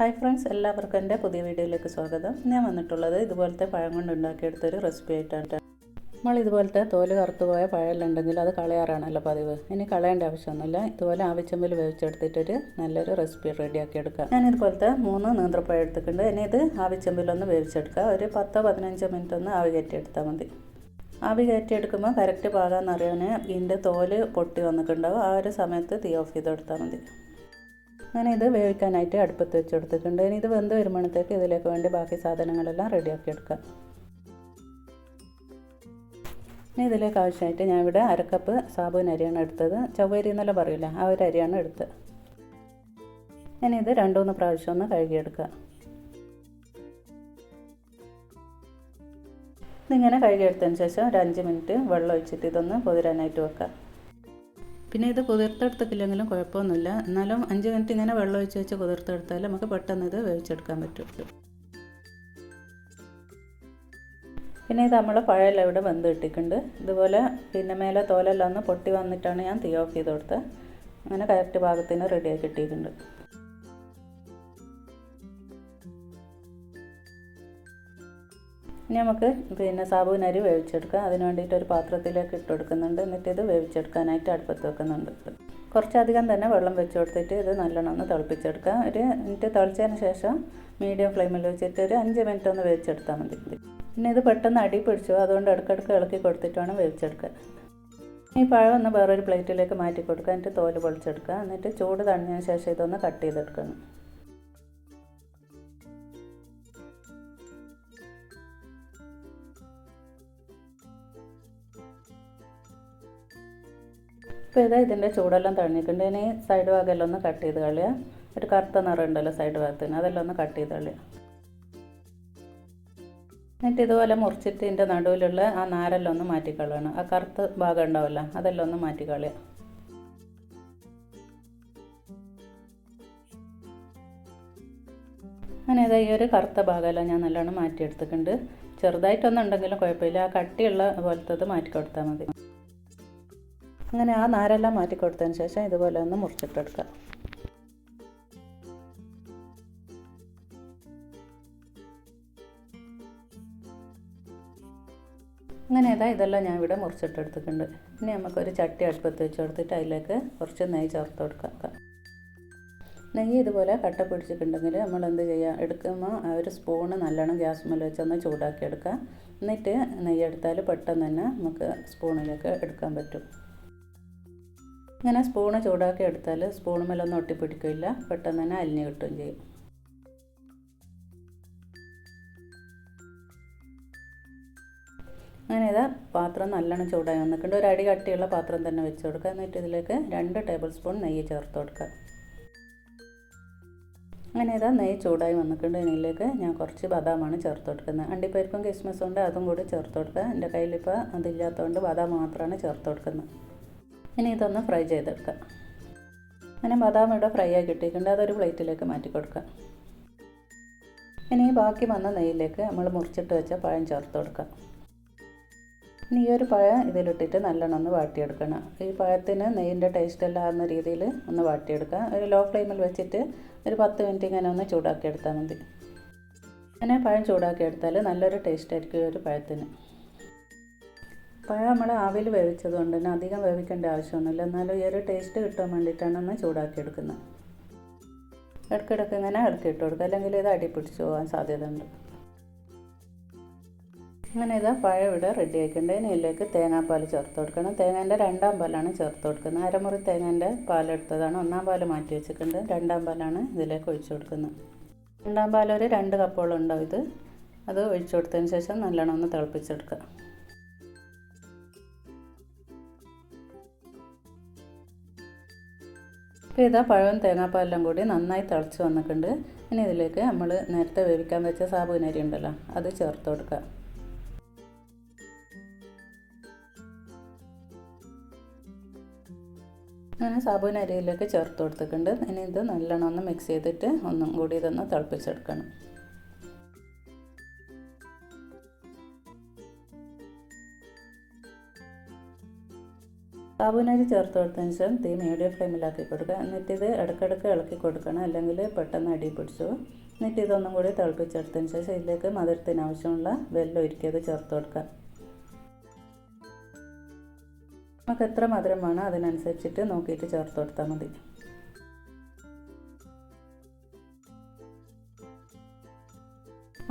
Hi friends എല്ലാവർക്കും എന്റെ പുതിയ വീഡിയോയിലേക്ക് സ്വാഗതം. ഞാൻ വന്നിട്ടുള്ളത് ഇതുപോലത്തെ പഴം കൊണ്ട് ഉണ്ടാക്കിയെടുത്തൊരു റെസിപ്പി ആയിട്ടാണ്. നമ്മൾ ഇതുപോലത്തെ തോൽ കറുത്തുപോയ പഴമെല്ലാം അത് കളയാറാണല്ലോ പതിവ്. ഇനി കളയേണ്ട ആവശ്യമൊന്നുമില്ല. ഇതുപോലെ ആവശ്യമ്പിൽ വേവിച്ചെടുത്തിട്ടൊരു നല്ലൊരു റെസിപ്പി റെഡിയാക്കി എടുക്കാം ഞാൻ ഇതുപോലത്തെ മൂന്ന് നേന്ത്രപ്പഴം എടുത്തിട്ടുണ്ട്. ഇനി ഇത് ആവശ്യമ്പിലൊന്ന് വേവിച്ചെടുക്കുക ഒരു പത്തോ പതിനഞ്ചോ മിനിറ്റ് ഒന്ന് ആവി കയറ്റിയെടുത്താൽ മതി. ആവി കയറ്റിയെടുക്കുമ്പോൾ കറക്റ്റ് പാകാമെന്നറിയാൻ ഇതിന്റെ തോൽ പൊട്ടി വന്നിട്ടുണ്ടാവും. ആ ഒരു സമയത്ത് തീ ഓഫ് ചെയ്തെടുത്താൽ മതി. അങ്ങനെ ഇത് വേവിക്കാനായിട്ട് അടുപ്പത്ത് വെച്ചെടുത്തിട്ടുണ്ട് ഇനി ഇത് വെന്ത് വരുമ്പോഴത്തേക്ക് ഇതിലേക്ക് വേണ്ടി ബാക്കി സാധനങ്ങളെല്ലാം റെഡിയാക്കി എടുക്കാം. ഇനി ഇതിലേക്ക് ആവശ്യമായിട്ട് ഞാൻ ഇവിടെ അരക്കപ്പ് സാബുൻ അരിയാണ് എടുത്തത്. ചവ്വരി എന്നല്ല പറയില്ല ആ ഒരു അരിയാണ് എടുത്തത് ഇനി ഇത് രണ്ടുമൂന്ന് പ്രാവശ്യം ഒന്ന് കഴുകിയെടുക്കുക ഇതിങ്ങനെ കഴുകിയെടുത്തതിന് ശേഷം ഒരു അഞ്ച് മിനിറ്റ് വെള്ളം ഒഴിച്ചിട്ട് ഇതൊന്ന് പൊതിരാനായിട്ട് വെക്കാം. പിന്നെ ഇത് കുതിർത്തെടുത്തില്ലെങ്കിലും കുഴപ്പമൊന്നുമില്ല. എന്നാലും അഞ്ച് മിനിറ്റ് ഇങ്ങനെ വെള്ളം ഒഴിച്ച് വെച്ച് കുതിർത്തെടുത്താൽ നമുക്ക് പെട്ടെന്ന് ഇത് വേവിച്ചെടുക്കാൻ പറ്റും. പിന്നെ ഇത് നമ്മൾ പഴയെല്ലാം ഇവിടെ വെന്ത് കിട്ടിയിട്ടുണ്ട്. ഇതുപോലെ പിന്നെ മേലെ തോലെല്ലാം ഒന്ന് പൊട്ടി വന്നിട്ടാണ് ഞാൻ തീ ഓഫ് ചെയ്ത് കൊടുത്തത്. അങ്ങനെ കറക്റ്റ് ഭാഗത്തിന് റെഡിയാക്കി കിട്ടിയിട്ടുണ്ട്. ഇനി നമുക്ക് പിന്നെ അരി വേവിച്ചെടുക്കാം. അതിന് വേണ്ടിയിട്ട് ഒരു പാത്രത്തിലേക്ക് ഇട്ട് കൊടുക്കുന്നുണ്ട്. എന്നിട്ട് ഇത് വേവിച്ചെടുക്കാനായിട്ട് അടുപ്പത്ത് വെക്കുന്നുണ്ട്. കുറച്ചധികം തന്നെ വെള്ളം വെച്ച് കൊടുത്തിട്ട് ഇത് നല്ലോണം ഒന്ന് തിളപ്പിച്ചെടുക്കാം. ഒരു മിനിറ്റ് തിളച്ചതിന് ശേഷം മീഡിയം ഫ്ലെയിമിൽ വെച്ചിട്ട് ഒരു അഞ്ച് മിനിറ്റ് ഒന്ന് വേവിച്ചെടുത്താൽ മതി. പിന്നെ ഇത് പെട്ടെന്ന് അടി പിടിച്ചു. അതുകൊണ്ട് ഇടയ്ക്കിടയ്ക്ക് ഇളക്കി കൊടുത്തിട്ട് വേണം വേവിച്ചെടുക്കാൻ. ഈ പഴം ഒന്ന് വേറൊരു പ്ലേറ്റിലേക്ക് മാറ്റി കൊടുക്കുക എന്നിട്ട് തോൽ പൊളിച്ചെടുക്കുക എന്നിട്ട് ചൂട് തണിഞ്ഞതിന് ശേഷം ഇതൊന്ന് കട്ട് ചെയ്തെടുക്കണം. ഇപ്പോൾ ഇതാ ഇതിന്റെ ചൂടെല്ലാം തണിഞ്ഞിട്ടുണ്ട് ഇനി സൈഡ് ഭാഗമെല്ലാം ഒന്ന് കട്ട് ചെയ്ത് കളയുക ഒരു കറുത്ത നിറം ഉണ്ടല്ലോ സൈഡ് ഭാഗത്തിന്. അതെല്ലാം ഒന്ന് കട്ട് ചെയ്ത് കളയുക എന്നിട്ട് ഇതുപോലെ മുറിച്ചിട്ട് ഇതിന്റെ നടുവിലുള്ള ആ നാരെല്ലാം ഒന്ന് മാറ്റിക്കളയണം ആ കറുത്ത ഭാഗം ഉണ്ടാവില്ല അതെല്ലാം ഒന്ന് മാറ്റിക്കളയുക അങ്ങനെ ഇതാ ഈ ഒരു കറുത്ത ഭാഗമെല്ലാം ഞാൻ നല്ലോണം മാറ്റിയെടുത്തിട്ടുണ്ട്. ചെറുതായിട്ടൊന്നും ഉണ്ടെങ്കിലും കുഴപ്പമില്ല. ആ കട്ടിയുള്ള പോലത്തത് മാറ്റി കൊടുത്താൽ മതി. അങ്ങനെ ആ നാരെല്ലാം മാറ്റി കൊടുത്തതിന് ശേഷം ഇതുപോലെ ഒന്ന് മുറിച്ചിട്ടെടുക്കുക. അങ്ങനെ ഇതാ ഇതെല്ലാം ഞാൻ ഇവിടെ മുറിച്ചിട്ടെടുത്തിട്ടുണ്ട്. ഇനി നമുക്കൊരു ചട്ടി അടുപ്പത്ത് വെച്ച് കൊടുത്തിട്ട് അതിലേക്ക് കുറച്ച് നെയ്യ് ചേർത്ത് കൊടുക്കുക. നെയ്യ് ഇതുപോലെ കട്ട പിടിച്ചിട്ടുണ്ടെങ്കിൽ നമ്മൾ എന്ത് ചെയ്യുക? എടുക്കുമ്പോൾ ആ ഒരു സ്പൂണ് നല്ലോണം ഗ്യാസ് മേലെ വെച്ചൊന്ന് ചൂടാക്കി എടുക്കുക. എന്നിട്ട് നെയ്യ് എടുത്താൽ പെട്ടെന്ന് തന്നെ നമുക്ക് സ്പൂണിലേക്ക് എടുക്കാൻ പറ്റും. ഇങ്ങനെ സ്പൂണ് ചൂടാക്കി എടുത്താൽ സ്പൂൺ മേലൊന്നും ഒട്ടിപ്പിടിക്കില്ല. പെട്ടെന്ന് തന്നെ അലിഞ്ഞ് കിട്ടുകയും ചെയ്യും. അങ്ങനെ ഇതാ പാത്രം നല്ലോണം ചൂടായി വന്നിട്ടുണ്ട്. ഒരു അടി കട്ടിയുള്ള പാത്രം തന്നെ വെച്ച് കൊടുക്കുക. എന്നിട്ട് ഇതിലേക്ക് രണ്ട് ടേബിൾ സ്പൂൺ നെയ്യ് ചേർത്ത് കൊടുക്കുക. അങ്ങനെ ഇതാ നെയ്യ് ചൂടായി വന്നിട്ടുണ്ട്. ഇതിലേക്ക് ഞാൻ കുറച്ച് ബദാമാണ് ചേർത്ത് കൊടുക്കുന്നത്. അണ്ടിപ്പരിപ്പും കിസ്മസും ഉണ്ട്. അതും കൂടി ചേർത്ത് കൊടുക്കുക. എന്റെ കയ്യിലിപ്പോൾ അതില്ലാത്തതുകൊണ്ട് ബദാം മാത്രമാണ് ചേർത്ത് കൊടുക്കുന്നത്. ഇനി ഇതൊന്ന് ഫ്രൈ ചെയ്തെടുക്കാം. അങ്ങനെ ബദാം ഇവിടെ ഫ്രൈ ആയി കിട്ടിയിട്ടുണ്ട്. അതൊരു പ്ലേറ്റിലേക്ക് മാറ്റി കൊടുക്കുക ഇനി ബാക്കി വന്ന നെയ്യിലേക്ക് നമ്മൾ മുറിച്ചിട്ട് വെച്ച പഴം ചേർത്ത് കൊടുക്കുക ഇനി ഈ ഒരു പഴം ഇതിലിട്ടിട്ട് നല്ലോണം ഒന്ന് വാട്ടിയെടുക്കണം. ഈ പഴത്തിന് നെയ്യിന്റെ ടേസ്റ്റ് എല്ലാം രീതിയിൽ ഒന്ന് വാട്ടിയെടുക്കുക ഒരു ലോ ഫ്ലെയിമിൽ വെച്ചിട്ട് ഒരു പത്ത് മിനിറ്റ് ഇങ്ങനെ ഒന്ന് ചൂടാക്കി എടുത്താൽ മതി. അങ്ങനെ പഴം ചൂടാക്കി എടുത്താൽ നല്ലൊരു ടേസ്റ്റ് ആയിരിക്കും ഒരു പഴത്തിന്. പഴം നമ്മൾ ആവിയിൽ വേവിച്ചത് കൊണ്ട് തന്നെ അധികം വേവിക്കേണ്ട ആവശ്യമൊന്നുമില്ല. എന്നാലും ഈ ഒരു ടേസ്റ്റ് കിട്ടാൻ വേണ്ടിയിട്ടാണ് ഒന്ന് ചൂടാക്കി എടുക്കുന്നത്. ഇടയ്ക്കിടയ്ക്ക് ഇങ്ങനെ ഇളക്കി ഇട്ട് കൊടുക്കുക അല്ലെങ്കിൽ ഇത് അടി പിടിച്ച് പോകാൻ സാധ്യതയുണ്ട്. അങ്ങനെ ഇതാ പഴം ഇവിടെ റെഡി ആക്കിയിട്ടുണ്ട് ഇനി ഇതിലേക്ക് തേങ്ങാപ്പാൽ ചേർത്ത് കൊടുക്കണം. തേങ്ങേന്റെ രണ്ടാം പാലാണ് ചേർത്ത് കൊടുക്കുന്നത്. അരമുറി തേങ്ങേന്റെ പാലെടുത്തതാണ് ഒന്നാം പാൽ മാറ്റി വെച്ചിട്ടുണ്ട്. രണ്ടാം പാലാണ് ഇതിലേക്ക് ഒഴിച്ചു കൊടുക്കുന്നത്. രണ്ടാം പാൽ ഒരു രണ്ട് കപ്പോളം ഉണ്ടാവും ഇത്. അത് ഒഴിച്ചു കൊടുത്തതിന് ശേഷം നല്ലോണം ഒന്ന് തിളപ്പിച്ചെടുക്കുക. ഇപ്പോൾ ഇതാ പഴവും തേങ്ങാപ്പാലെല്ലാം കൂടി നന്നായി തിളച്ച് വന്നിട്ടുണ്ട്. ഇനി ഇതിലേക്ക് നമ്മൾ നേരത്തെ വേവിക്കാൻ വെച്ച സാബുനരി ഉണ്ടല്ലോ അത് ചേർത്ത് കൊടുക്കുക അങ്ങനെ സാബുനരിയിലേക്ക് ചേർത്ത് കൊടുത്തിട്ടുണ്ട്. ഇനി ഇത് നല്ലോണം ഒന്ന് മിക്സ് ചെയ്തിട്ട് ഒന്നും കൂടി ഇതൊന്ന് തിളപ്പിച്ചെടുക്കണം. സാബുനരി ചേർത്ത് കൊടുത്തതിന് ശേഷം തീ മീഡിയം ഫ്ലെയിമിലാക്കി കൊടുക്കുക. എന്നിട്ട് ഇത് ഇടയ്ക്കിടയ്ക്ക് ഇളക്കി കൊടുക്കണം. അല്ലെങ്കിൽ പെട്ടെന്ന് അടി പിടിച്ചു. എന്നിട്ട് ഇതൊന്നും കൂടി തിളപ്പിച്ചെടുത്തതിന് ശേഷം ഇതിലേക്ക് മധുരത്തിന് ആവശ്യമുള്ള വെല്ലം ഒരുക്കിയത് ചേർത്ത് കൊടുക്കുക. നമുക്ക് എത്ര മധുരം വേണോ അതിനനുസരിച്ചിട്ട് നോക്കിയിട്ട് ചേർത്ത് കൊടുത്താൽ മതി.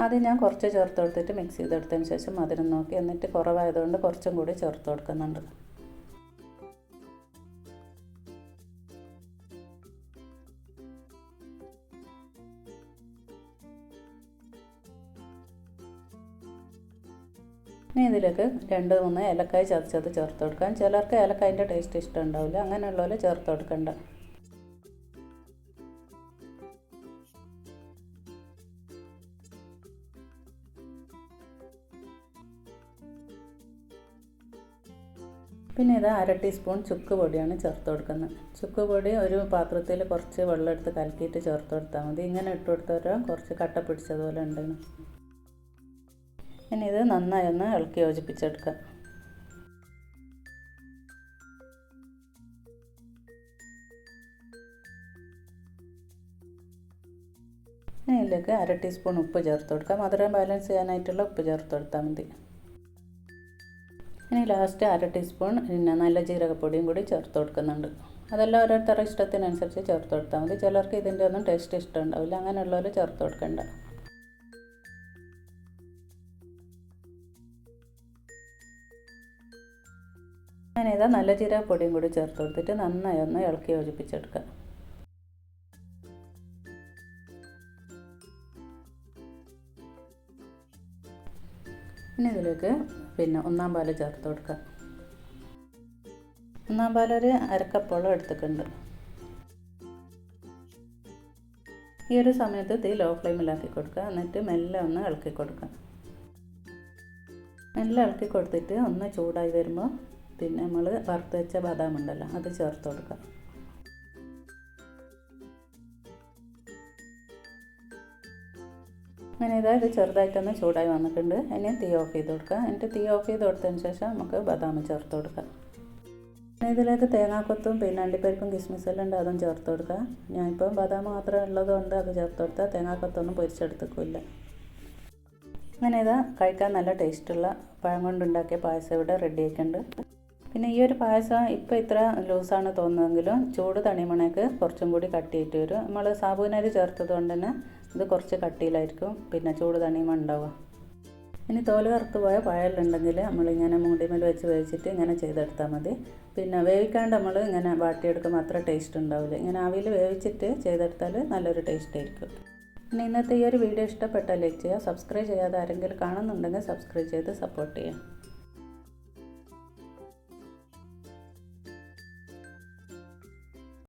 ആദ്യം ഞാൻ കുറച്ച് ചേർത്ത് കൊടുത്തിട്ട് മിക്സ് ചെയ്തെടുത്തതിന് ശേഷം മധുരം നോക്കി. എന്നിട്ട് കുറവായതുകൊണ്ട് കുറച്ചും കൂടി ചേർത്ത് കൊടുക്കുന്നുണ്ട്. ഇനി ഇതിലേക്ക് രണ്ട് മൂന്ന് ഏലക്കായ ചതച്ചത് ചേർത്ത് കൊടുക്കാം. ചിലർക്ക് ഏലക്കായന്റെ ടേസ്റ്റ് ഇഷ്ടം ഉണ്ടാവില്ല അങ്ങനെയുള്ളവർ ചേർത്ത് കൊടുക്കണ്ട. പിന്നെ ഇത് അര ടീസ്പൂൺ ചുക്ക് പൊടിയാണ് ചേർത്ത് കൊടുക്കുന്നത്. ചുക്ക് പൊടി ഒരു പാത്രത്തിൽ കുറച്ച് വെള്ളം എടുത്ത് കലക്കിയിട്ട് ചേർത്ത് കൊടുത്താൽ മതി. ഇങ്ങനെ ഇട്ട് കൊടുത്താൽ കുറച്ച് കട്ട പിടിച്ചതുപോലെ ഉണ്ടെന്ന്. ഇനി ഇത് നന്നായി ഒന്ന് ഇളക്കി യോജിപ്പിച്ചെടുക്കുക. ഇതിലേക്ക് അര ടീസ്പൂൺ ഉപ്പ് ചേർത്ത് കൊടുക്കാം മധുരം ബാലൻസ് ചെയ്യാനായിട്ടുള്ള ഉപ്പ് ചേർത്ത് കൊടുത്താൽ മതി. ഇനി ലാസ്റ്റ് അര ടീസ്പൂൺ പിന്നെ നല്ല ജീരകപ്പൊടിയും കൂടി ചേർത്ത് കൊടുക്കുന്നുണ്ട്. അതെല്ലാം ഓരോരുത്തരുടെ ഇഷ്ടത്തിനനുസരിച്ച് ചേർത്ത് കൊടുത്താൽ മതി. ചിലർക്ക് ഇതിന്റെ ഒന്നും ടേസ്റ്റ് ഇഷ്ടമുണ്ടാവില്ല അങ്ങനെയുള്ളവർ ചേർത്ത് കൊടുക്കണ്ട. ഇതാ നല്ല ജീരകപ്പൊടിയും കൂടി ചേർത്ത് കൊടുത്തിട്ട് നന്നായി ഒന്ന് ഇളക്കി യോജിപ്പിച്ചെടുക്കുക പിന്നെ ഇതിലേക്ക് പിന്നെ ഒന്നാം പാൽ ചേർത്ത് കൊടുക്കുക ഒന്നാം പാലൊരു അരക്കപ്പോളം എടുത്തിട്ടുണ്ട്. ഈ ഒരു സമയത്ത് തീ ലോ ഫ്ലെയിമിലാക്കി കൊടുക്കുക. എന്നിട്ട് മെല്ലെ ഒന്ന് ഇളക്കി കൊടുക്കുക. മെല്ലെ ഇളക്കി കൊടുത്തിട്ട് ഒന്ന് ചൂടായി വരുമ്പോൾ പിന്നെ നമ്മൾ വറുത്ത് വെച്ച ബദാം ഉണ്ടല്ലോ അത് ചേർത്ത് കൊടുക്കാം അങ്ങനെ ഇതാ ഇത് ചെറുതായിട്ടൊന്ന് ചൂടായി വന്നിട്ടുണ്ട്. അതിനെ തീ ഓഫ് ചെയ്ത് കൊടുക്കുക. എന്നിട്ട് തീ ഓഫ് ചെയ്ത് കൊടുത്തതിന് ശേഷം നമുക്ക് ബദാം ചേർത്ത് കൊടുക്കാം പിന്നെ ഇതിലേക്ക് തേങ്ങാക്കൊത്തും പിന്നെ അണ്ടിപ്പരിപ്പും കിസ്മിസെല്ലാം ഉണ്ട് അതും ചേർത്ത് കൊടുക്കുക. ഞാനിപ്പോൾ ബദാം മാത്രമേ ഉള്ളതുകൊണ്ട് അത് ചേർത്ത് കൊടുത്താൽ തേങ്ങാക്കൊത്തൊന്നും പൊരിച്ചെടുത്തേക്കില്ല. അങ്ങനെ ഇതാ കഴിക്കാൻ നല്ല ടേസ്റ്റുള്ള പഴം കൊണ്ടുണ്ടാക്കിയ പായസം ഇവിടെ റെഡി ആയിട്ടുണ്ട്. പിന്നെ ഈ ഒരു പായസം ഇപ്പോൾ ഇത്ര ലൂസാണ് തോന്നുന്നതെങ്കിലും ചൂട് തണിമണയ്ക്ക് കുറച്ചും കൂടി കട്ടിയിട്ട് വരും. നമ്മൾ സാബുനരി ചേർത്തത് കൊണ്ട് തന്നെ ഇത് കുറച്ച് കട്ടിയിലായിരിക്കും. പിന്നെ ചൂട് തണിമ ഉണ്ടാവുക. ഇനി തോൽ കറുത്ത് പോയ പഴലുണ്ടെങ്കിൽ നമ്മളിങ്ങനെ മൂടിമേൽ വെച്ച് വേവിച്ചിട്ട് ഇങ്ങനെ ചെയ്തെടുത്താൽ മതി. പിന്നെ വേവിക്കാണ്ട് നമ്മൾ ഇങ്ങനെ വാട്ടിയെടുക്കുമ്പോൾ അത്ര ടേസ്റ്റ് ഉണ്ടാവില്ല. ഇങ്ങനെ ആവിയിൽ വേവിച്ചിട്ട് ചെയ്തെടുത്താൽ നല്ലൊരു ടേസ്റ്റ് ആയിരിക്കും. പിന്നെ ഇന്നത്തെ ഈ ഒരു വീഡിയോ ഇഷ്ടപ്പെട്ടാൽ ലൈക്ക് ചെയ്യുക സബ്സ്ക്രൈബ് ചെയ്യാതെ ആരെങ്കിലും കാണുന്നുണ്ടെങ്കിൽ സബ്സ്ക്രൈബ് ചെയ്ത് സപ്പോർട്ട് ചെയ്യുക.